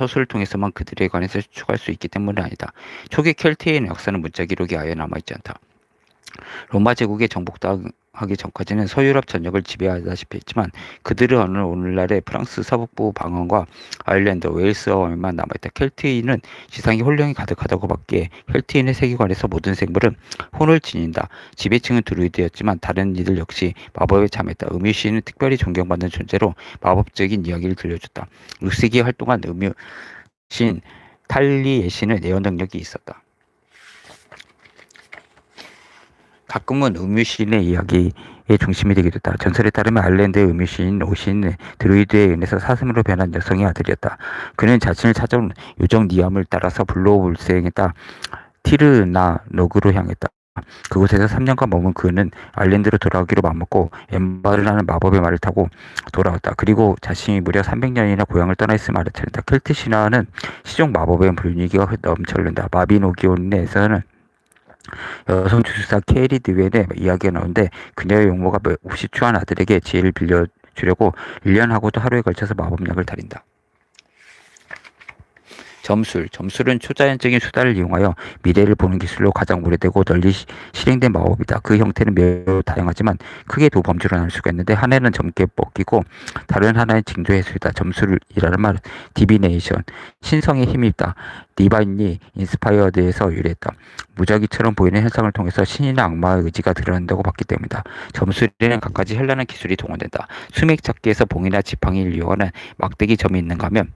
서술을 통해서만 그들에 관해서 추측할 수 있기 때문은 아니다. 초기 켈트의 역사는 문자 기록이 아예 남아있지 않다. 로마 제국의 정복하기 전까지는 서유럽 전역을 지배하다시피 했지만 그들은 오늘날의 프랑스 서북부 방언과 아일랜드, 웨일스어만 남아있다. 켈트인은 지상이 혼령이 가득하다고 밖에 켈트인의 세계관에서 모든 생물은 혼을 지닌다. 지배층은 드루이드였지만 다른 이들 역시 마법에 참했다. 음유시인은 특별히 존경받는 존재로 마법적인 이야기를 들려줬다. 6세기에 활동한 음유신 탈리에시는 예언 능력이 있었다. 가끔은 음유시인의 이야기의 중심이 되기도 했다. 전설에 따르면 아일랜드의 음유시인 오신 드루이드에 의해서 사슴으로 변한 여성의 아들이었다. 그는 자신을 찾아온 요정 니암을 따라서 불로불생했다. 티르나 노그로 향했다. 그곳에서 3년간 머문 그는 아일랜드로 돌아오기로 맘먹고 엠바르라는 마법의 말을 타고 돌아왔다. 그리고 자신이 무려 300년이나 고향을 떠나 있음을 알아차린다. 켈트 신화는 시종 마법의 분위기가 넘쳐흐른다. 마비노기온에서는 여성 주술사 케이리 드웬의 이야기가 나오는데 그녀의 용모가 몹시 추한 아들에게 지혜를 빌려주려고 1년하고도 하루에 걸쳐서 마법약을 다린다. 점술. 점술은 초자연적인 수단을 이용하여 미래를 보는 기술로 가장 오래되고 널리 시, 실행된 마법이다. 그 형태는 매우 다양하지만 크게 두 범주로 나눌 수가 있는데 하나는 점괘 뽑기고 다른 하나는 징조 해술이다. 점술이라는 말은 디비네이션, 신성의 힘이 있다. 디바인이 인스파이어드에서 유래했다. 무작위처럼 보이는 현상을 통해서 신이나 악마의 의지가 드러난다고 봤기 때문이다. 점술에는 각가지 현란한 기술이 동원된다. 수맥 찾기에서 봉이나 지팡이를 이용하는 막대기 점이 있는가 하면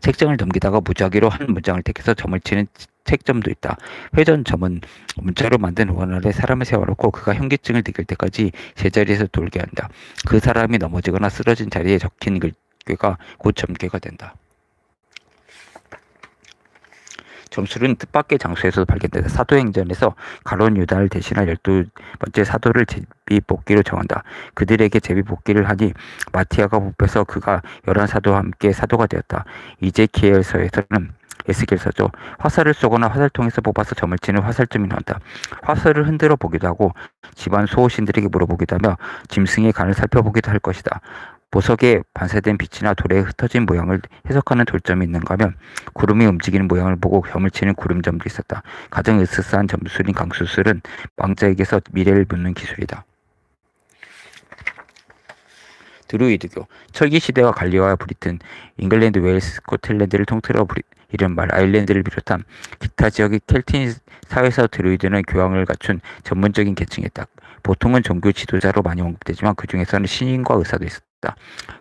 책정을 넘기다가 무작위로 한 문장을 택해서 점을 치는 책점도 있다. 회전점은 문자로 만든 원 아래 사람을 세워놓고 그가 현기증을 느낄 때까지 제자리에서 돌게 한다. 그 사람이 넘어지거나 쓰러진 자리에 적힌 글귀가 곧 점괘가 된다. 점술은 뜻밖의 장소에서 발견된다. 사도행전에서 가론 유다를 대신할 열두 번째 사도를 제비 뽑기로 정한다. 그들에게 제비 뽑기를 하니 마티아가 뽑혀서 그가 열한 사도와 함께 사도가 되었다. 이제키엘서에서는 에스겔서죠. 화살을 쏘거나 화살통에서 뽑아서 점을 치는 화살점이 나온다. 화살을 흔들어 보기도 하고 집안 소호신들에게 물어보기도 하며 짐승의 간을 살펴보기도 할 것이다. 보석에 반사된 빛이나 돌에 흩어진 모양을 해석하는 돌점이 있는가 하면 구름이 움직이는 모양을 보고 점을 치는 구름점도 있었다. 가장 으스스한 점술인 강수술은 왕자에게서 미래를 묻는 기술이다. 드루이드교 철기 시대와 갈리와 브리튼, 잉글랜드, 웨일스, 스코틀랜드를 통틀어 부리, 이른 말 아일랜드를 비롯한 기타 지역의 켈틴 사회에서 드루이드는 교황을 갖춘 전문적인 계층이었다. 보통은 종교 지도자로 많이 언급되지만 그 중에서는 신인과 의사도 있었다.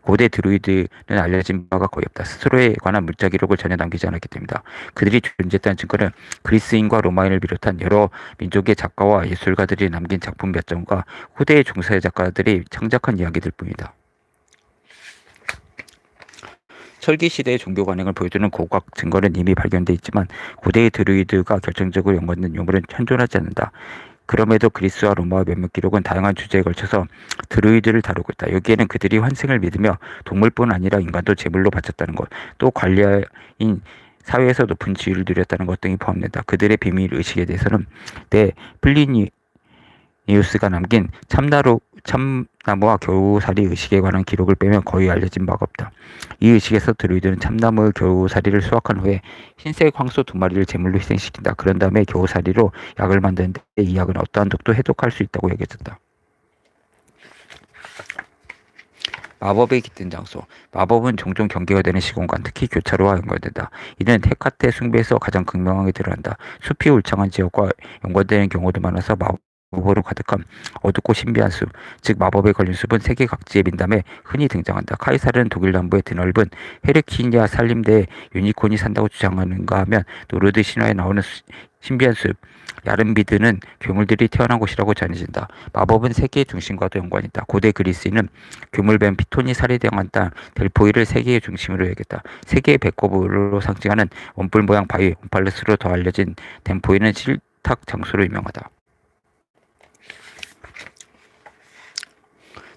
고대 드루이드는 알려진 바가 거의 없다. 스스로에 관한 문자 기록을 전혀 남기지 않았기 때문이다. 그들이 존재했다는 증거는 그리스인과 로마인을 비롯한 여러 민족의 작가와 예술가들이 남긴 작품 몇 점과 후대의 중세 작가들이 창작한 이야기들 뿐이다. 철기 시대의 종교 관행을 보여주는 고각 증거는 이미 발견돼 있지만 고대의 드루이드가 결정적으로 연관된 유물은 현존하지 않는다. 그럼에도 그리스와 로마의 몇몇 기록은 다양한 주제에 걸쳐서 드루이드를 다루고 있다. 여기에는 그들이 환생을 믿으며 동물뿐 아니라 인간도 제물로 바쳤다는 것, 또 관리인 사회에서 높은 지위를 누렸다는 것 등이 포함된다. 그들의 비밀 의식에 대해서는 네 플리니 니우스가 남긴 참나루 참나무와 겨우살이 의식에 관한 기록을 빼면 거의 알려진 바가 없다. 이 의식에서 드루이드는 참나무의 겨우살이를 수확한 후에 흰색 황소 두 마리를 제물로 희생시킨다. 그런 다음에 겨우살이로 약을 만드는데 이 약은 어떠한 독도 해독할 수 있다고 여겨졌다. 마법의 깃든 장소. 마법은 종종 경계가 되는 시공간, 특히 교차로와 연관된다. 이는 헤카테 숭배에서 가장 극명하게 드러난다. 숲이 울창한 지역과 연관되는 경우도 많아서 마법 마법으로 가득한 어둡고 신비한 숲, 즉 마법에 걸린 숲은 세계 각지의 민담에 흔히 등장한다. 카이사르는 독일 남부의 드넓은 헤르키니아 산림대에 유니콘이 산다고 주장하는가 하면 노르드 신화에 나오는 수, 신비한 숲, 야름비드는 괴물들이 태어난 곳이라고 전해진다. 마법은 세계의 중심과도 연관이 있다. 고대 그리스인은 괴물뱀 피톤이 살해당한 땅 델포이를 세계의 중심으로 여겼다. 세계의 배꼽으로 상징하는 원뿔 모양 바위 온팔루스로 더 알려진 덴포이는 실탁 장소로 유명하다.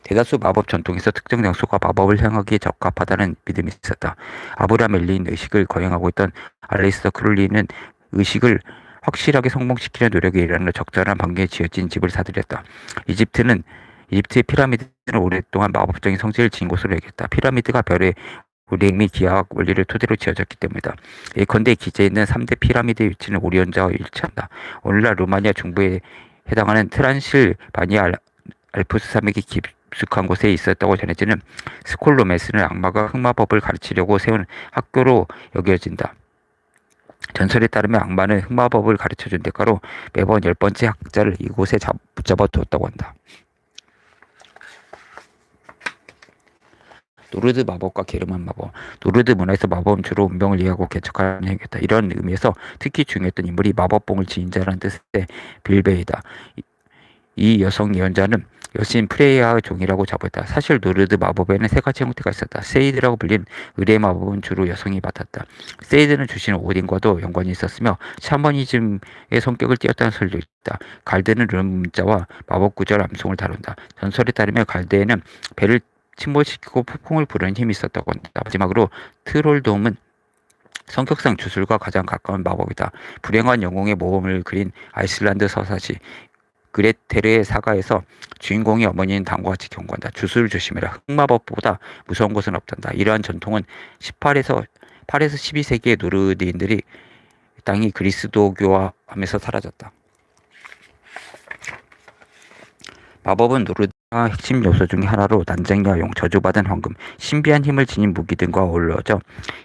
대다수 마법 전통에서 특정 장소가 마법을 향하기에 적합하다는 믿음이 있었다. 아브라함 엘린 의식을 거행하고 있던 알리스터 크룰리는 의식을 확실하게 성공시키는 노력에 일하는 적절한 방계에 지어진 집을 사들였다. 이집트는 이집트의 피라미드는 오랫동안 마법적인 성질을 지닌 곳으로 여겼다. 피라미드가 별의 우리의 및 기하학 원리를 토대로 지어졌기 때문이다. 예컨대 기재에 있는 3대 피라미드의 위치는 오리온자와 일치한다. 오늘날 루마니아 중부에 해당하는 트란실바니아 알- 알프스 산맥이 깊 숙한 곳에 있었다고 전해지는 스콜로메스는 악마가 흑마법을 가르치려고 세운 학교로 여겨진다. 전설에 따르면 악마는 흑마법을 가르쳐준 대가로 매번 열 번째 학자를 이곳에 잡, 붙잡아 두었다고 한다. 노르드 마법과 게르만 마법. 노르드 문화에서 마법은 주로 운명을 이해하고 개척하는 행위다. 이런 의미에서 특히 중요했던 인물이 마법봉을 지닌 자라는 뜻의 빌베이다. 이- 이 여성 예언자는 여신 프레이아의 종이라고 자부했다. 사실 노르드 마법에는 세 가지 형태가 있었다. 세이드라고 불린 의뢰 마법은 주로 여성이 맡았다. 세이드는 주신 오딘과도 연관이 있었으며 샤머니즘의 성격을 띄었다는 설도 있다. 갈드는 룸 문자와 마법 구절 암송을 다룬다. 전설에 따르면 갈드에는 배를 침몰시키고 폭풍을 부르는 힘이 있었다고 한다. 마지막으로 트롤돔은 성격상 주술과 가장 가까운 마법이다. 불행한 영웅의 모험을 그린 아이슬란드 서사시 그레테르의 사가에서 주인공의 어머니는 다음과 같이 경고한다. 주술을 조심해라. 흑마법보다 무서운 것은 없단다. 이러한 전통은 18에서 8에서 12세기의 노르디인들이 땅이 그리스도교화하면서 사라졌다. 마법은 노르드의 핵심 요소 중의 하나로 난쟁이와 용, 저주받은 황금, 신비한 힘을 지닌 무기 등과 어우러져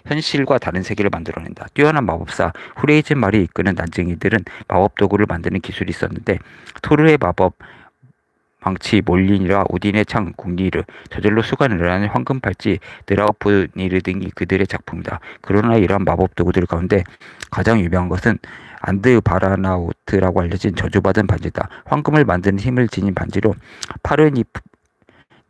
현실과 다른 세계를 만들어낸다. 뛰어난 마법사 후레이즈 말이 이끄는 난쟁이들은 마법 도구를 만드는 기술이 있었는데 토르의 마법 망치 몰린이라 오딘의 창 국리르 저절로 수가 늘어나는 황금 팔찌 드라우프니르 등이 그들의 작품이다. 그러나 이러한 마법 도구들 가운데 가장 유명한 것은 안드 바라나우트라고 알려진 저주받은 반지다. 황금을 만드는 힘을 지닌 반지로 파르니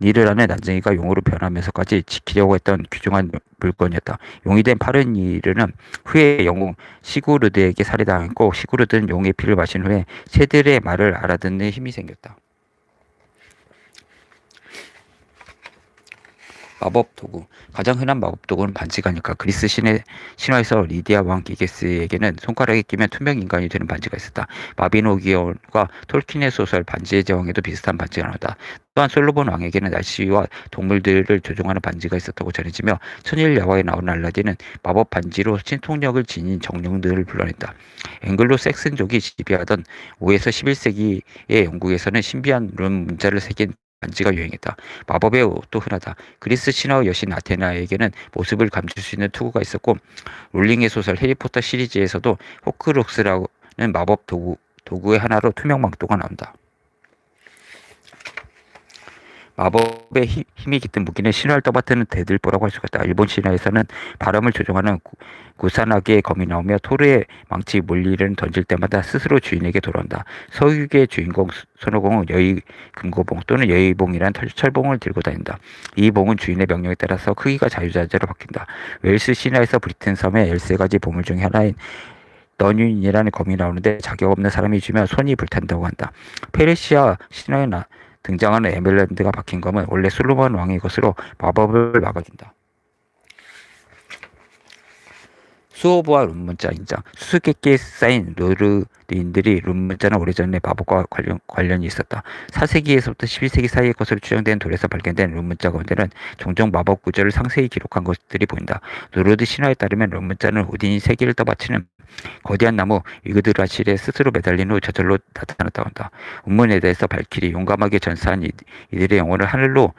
니르라는 난쟁이가 용으로 변하면서까지 지키려고 했던 귀중한 물건이었다. 용이 된 파르니르는 후에 영웅 시구르드에게 살해당했고 시구르드는 용의 피를 마신 후에 새들의 말을 알아듣는 힘이 생겼다. 마법 도구 가장 흔한 마법 도구는 반지가 아닐까 그리스 신의 신화에서 리디아 왕 기게스에게는 손가락에 끼면 투명 인간이 되는 반지가 있었다. 마비노기온과 톨킨의 소설 반지의 제왕에도 비슷한 반지가 나왔다. 또한 솔로몬 왕에게는 날씨와 동물들을 조종하는 반지가 있었다고 전해지며 천일 야화에 나오는 알라딘은 마법 반지로 신통력을 지닌 정령들을 불러냈다. 앵글로 섹슨족이 지배하던 5에서 11세기의 영국에서는 신비한 룬 문자를 새긴 반지가 유행했다. 마법의 옷도 흔하다. 그리스 신화의 여신 아테나에게는 모습을 감출 수 있는 투구가 있었고 롤링의 소설 해리포터 시리즈에서도 호크록스라는 마법 도구, 도구의 하나로 투명 망토가 나온다. 마법의 힘- 힘이 깃든 무기는 신화를 떠받드는 대들보라고 할 수가 있다. 일본 신화에서는 바람을 조종하는 구, 구사나기의 검이 나오며 토르의 망치 몰리를 던질 때마다 스스로 주인에게 돌아온다. 서유기의 주인공 수- 손오공은 여의 금고봉 또는 여의봉이란 털- 철봉을 들고 다닌다. 이 봉은 주인의 명령에 따라서 크기가 자유자재로 바뀐다. 웰스 신화에서 브리튼 섬의 13가지 보물 중에 하나인 너윈이라는 검이 나오는데 자격 없는 사람이 주면 손이 불탄다고 한다. 페르시아 신화에 나, 등장하는 에메랄드가 박힌 검은 원래 솔로몬 왕의 것으로 마법을 막아준다. 수호부와 룬문자 인장 수수께끼에 쌓인 노르드인들이 룬문자는 오래전에 마법과 관련, 관련이 있었다. 4세기에서부터 12세기 사이의 것으로 추정된 돌에서 발견된 룬문자 가운데는 종종 마법 구절을 상세히 기록한 것들이 보인다. 노르드 신화에 따르면 룬문자는 오딘이 세계를 떠받치는 거대한 나무 이그드라실에 스스로 매달린 후 저절로 나타났다고 한다. 운문에 대해서 발길이 용감하게 전사한 이, 이들의 영혼을 하늘로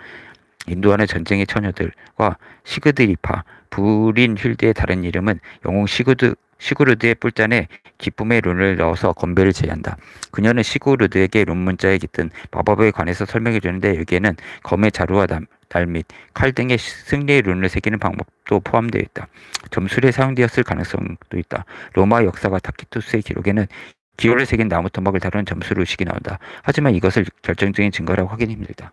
인도하는 전쟁의 처녀들과 시그드리파, 불인 힐드의 다른 이름은 영웅 시그드 시구르드의 뿔잔에 기쁨의 룬을 넣어서 건배를 제의한다. 그녀는 시구르드에게 룬 문자에 깃든 마법에 관해서 설명해 주는데 여기에는 검의 자루와 달 및 칼 등의 승리의 룬을 새기는 방법도 포함되어 있다. 점술에 사용되었을 가능성도 있다. 로마 역사가 타키투스의 기록에는 기호를 새긴 나무 토막을 다루는 점술 의식이 나온다. 하지만 이것을 결정적인 증거라고 하기는 힘들다.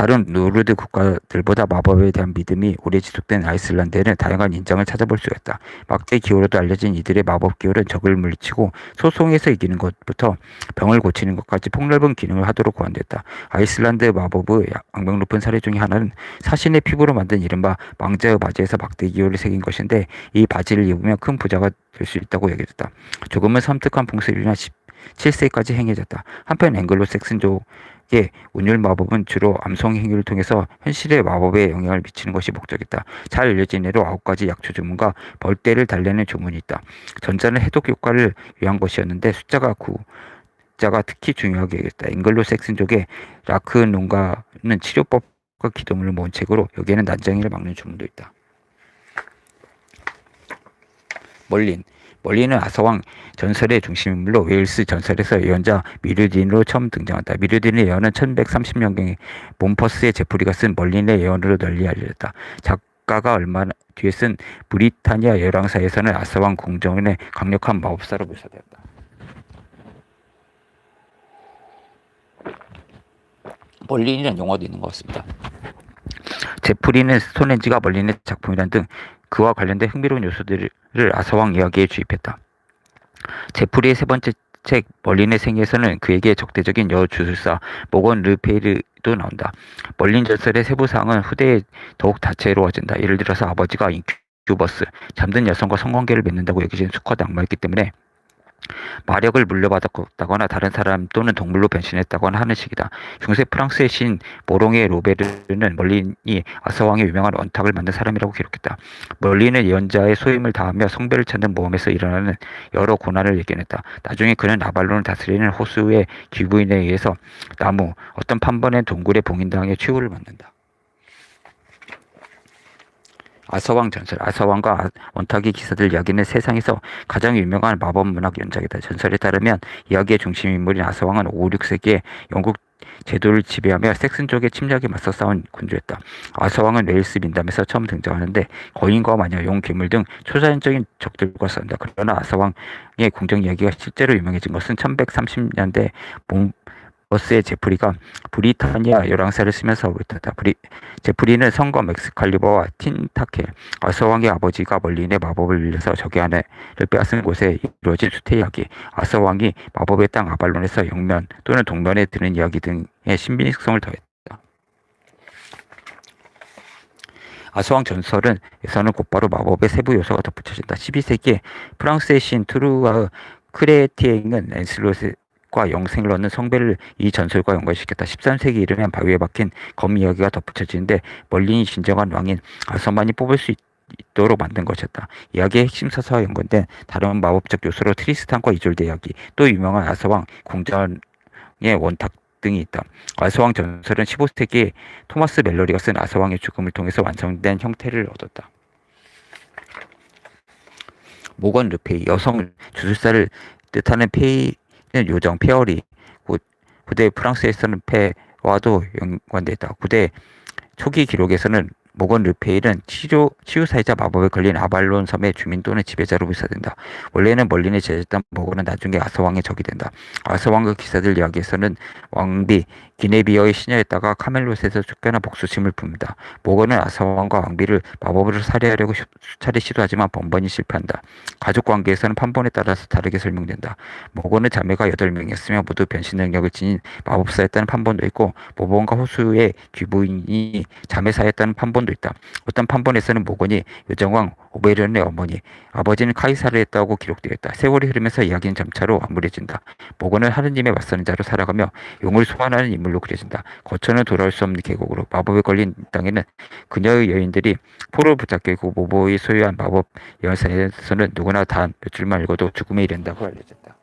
다른 노르드 국가들보다 마법에 대한 믿음이 오래 지속된 아이슬란드에는 다양한 인정을 찾아볼 수 있다. 막대 기호로도 알려진 이들의 마법 기호는 적을 물리치고 소송에서 이기는 것부터 병을 고치는 것까지 폭넓은 기능을 하도록 고안됐다. 아이슬란드 마법의 악명 높은 사례 중에 하나는 사신의 피부로 만든 이른바 망자의 바지에서 막대 기호를 새긴 것인데 이 바지를 입으면 큰 부자가 될 수 있다고 여겨졌다. 조금은 섬뜩한 풍습이나 17세까지 행해졌다. 한편 앵글로 섹슨족 예, 운율 마법은 주로 암송 행위를 통해서 현실의 마법에 영향을 미치는 것이 목적이다. 잘 알려진 예로 아홉 가지 약초 주문과 벌떼를 달래는 주문이 있다. 전자는 해독 효과를 위한 것이었는데 숫자가 9, 자가 특히 중요하게 여겼다. 잉글로 섹슨족의 라크 농가는 치료법과 기도문을 모은 책으로 여기에는 난장이를 막는 주문도 있다. 멀린 멀린은 아서왕 전설의 중심인물로 웨일스 전설에서 예언자 미르딘으로 처음 등장한다. 미르딘의 예언은 1130년경에 몬퍼스의 제프리가 쓴 멀린의 예언으로 널리 알려졌다. 작가가 얼마 뒤에 쓴 브리타니아 열왕사에서는 아서왕 궁정의 강력한 마법사로 묘사되었다. 멀린이라는 용어도 있는 것 같습니다. 제프리는 스톤헨지가 멀린의 작품이란 등 그와 관련된 흥미로운 요소들을 아서왕 이야기에 주입했다. 제프리의 세 번째 책 멀린의 생에서는 그에게 적대적인 여주술사 모건 르페이르도 나온다. 멀린 전설의 세부 사항은 후대에 더욱 다채로워진다. 예를 들어서 아버지가 인큐버스, 잠든 여성과 성관계를 맺는다고 여겨진 수컷 악마였기 때문에 마력을 물려받았다거나 다른 사람 또는 동물로 변신했다거나 하는 식이다. 중세 프랑스의 신 모롱의 로베르는 멀린이 아서왕의 유명한 원탁을 만든 사람이라고 기록했다. 멀린은 예언자의 소임을 다하며 성배를 찾는 모험에서 일어나는 여러 고난을 예견했다. 나중에 그는 아발론을 다스리는 호수의 귀부인에 의해서 나무, 어떤 판번의 동굴에 봉인당해 최후를 맞는다. 아서왕 전설, 아서왕과 아- 원탁의 기사들 이야기는 세상에서 가장 유명한 마법 문학 연작이다. 전설에 따르면 이야기의 중심 인물인 아서왕은 5, 6세기에 영국 제도를 지배하며 섹슨족의 침략에 맞서 싸운 군주였다. 아서왕은 웨일스 민담에서 처음 등장하는데 거인과 마녀, 용, 괴물 등 초자연적인 적들과 싸운다. 그러나 아서왕의 궁정 이야기가 실제로 유명해진 것은 1130년대 몬 버스의 제프리가 브리타니아 열왕사를 쓰면서부터다. 브리, 제프리는 성검 엑스칼리버와 틴타켈, 아서왕의 아버지가 멀린의 마법을 빌려서 적의 아내를 빼앗은 곳에 이루어진 수태 이야기, 아서왕이 마법의 땅 아발론에서 영면 또는 동면에 드는 이야기 등의 신비성을 더했다. 아서왕 전설은 에서는 곧바로 마법의 세부 요소가 덧붙여진다. 12세기에 프랑스의 신 트루아 크레티엥은 랜슬롯 과 영생을 얻는 성배를 이 전설과 연관시켰다. 13세기 이르면 바위에 박힌 검 이야기가 덧붙여지는데 멀린이 진정한 왕인 아서만이 뽑을 수 있, 도록 만든 것이었다. 이야기의 핵심 서사와 연관된 다른 마법적 요소로 트리스탄과 이졸데 이야기, 또 유명한 아서왕 궁전의 원탁 등이 있다. 아서왕 전설은 15세기 토마스 멜로리가 쓴 아서왕의 죽음을 통해서 완성된 형태를 얻었다. 모건 르페이 여성 주술사를 뜻하는 페이는 요정 페어리 고, 고대 프랑스에서는 페와도 연관되어 있다. 고대 초기 기록에서는 모건 르페일은 치료, 치유사이자 마법에 걸린 아발론 섬의 주민 또는 지배자로 묘사된다. 원래는 멀린의 제자였던 모건은 나중에 아서왕의 적이 된다. 아서왕과 기사들 이야기에서는 왕비 기네비어의 시녀였다가 카멜롯에서 쫓겨나 복수심을 붑니다. 모건은 아서왕과 왕비를 마법으로 살해하려고 수- 수차례 시도하지만 번번이 실패한다. 가족 관계에서는 판본에 따라서 다르게 설명된다. 모건은 자매가 8명이었으며 모두 변신 능력을 지닌 마법사였다는 판본도 있고 모건과 호수의 귀부인이 자매사였다는 판본도 있다. 어떤 판본에서는 모건이 요정왕 오베르의 어머니, 아버지는 카이사를 했다고 기록되어 있다. 세월이 흐르면서 이야기는 점차로 암울해진다. 모건은 하느님의 맞서는 자로 살아가며 용을 소환하는 인물로 그려진다. 거처는 돌아올 수 없는 계곡으로 마법에 걸린 이 땅에는 그녀의 여인들이 포를 붙잡고 모보의 소유한 마법 예언사에서는 누구나 다몇 줄만 읽어도 죽음에 이른다고 알려졌다.